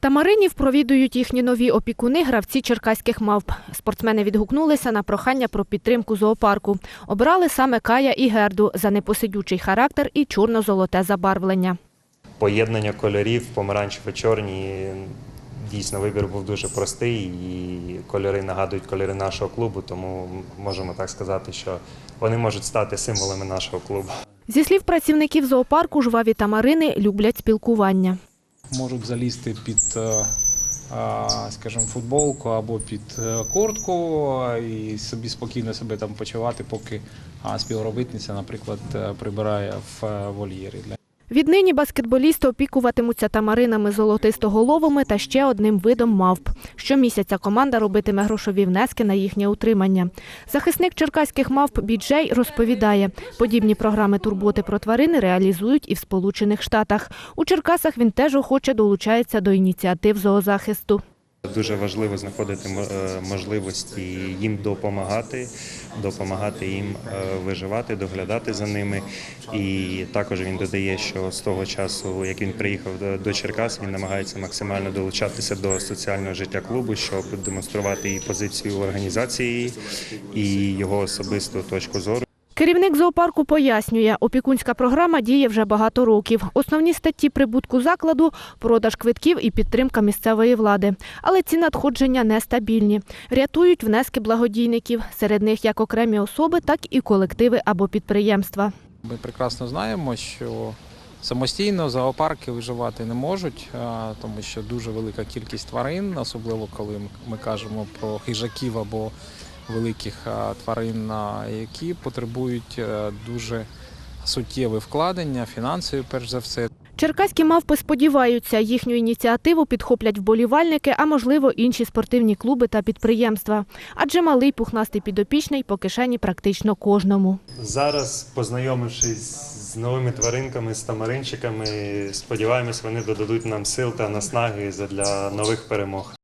Тамаринів провідують їхні нові опікуни гравці черкаських мавп. Спортсмени відгукнулися на прохання про підтримку зоопарку. Обирали саме Кая і Герду за непосидючий характер і чорно-золоте забарвлення. поєднання кольорів помаранчево-чорні. Дійсно, вибір був дуже простий, і кольори нагадують кольори нашого клубу, тому можемо так сказати, що вони можуть стати символами нашого клубу. Зі слів працівників зоопарку, жваві тамарини люблять спілкування. Можуть залізти під, е, скажімо, футболку або під е, куртку і собі спокійно себе там почувати, поки співробітниця, наприклад, е, прибирає в е, вольєрі. Віднині баскетболісти опікуватимуться тамаринами золотистоголовими та ще одним видом мавп. Щомісяця команда робитиме грошові внески на їхнє утримання. Захисник черкаських мавп Біджей розповідає, подібні програми турботи про тварини реалізують і в Сполучених Штатах. У Черкасах він теж охоче долучається до ініціатив зоозахисту. Дуже важливо знаходити е, можливості їм допомагати, допомагати їм е, виживати, доглядати за ними. І також він додає, що з того часу, як він приїхав до Черкас, він намагається максимально долучатися до соціального життя клубу, щоб демонструвати і позицію організації, і його особисту точку зору. Керівник зоопарку пояснює, опікунська програма діє вже багато років. Основні статті прибутку закладу – продаж квитків і підтримка місцевої влади. Але ці надходження нестабільні. Рятують внески благодійників. Серед них як окремі особи, так і колективи або підприємства. Ми прекрасно знаємо, що самостійно зоопарки виживати не можуть, тому що дуже велика кількість тварин, особливо коли ми кажемо про хижаків або великих тварин, а, які потребують е, дуже суттєве вкладення, фінансові, перш за все. Черкаські мавпи сподіваються, їхню ініціативу підхоплять вболівальники, а можливо інші спортивні клуби та підприємства. Адже малий пухнастий підопічний по кишені практично кожному. Зараз, познайомившись з новими тваринками, з тамаринчиками, сподіваємось, вони додадуть нам сил та наснаги для нових перемог.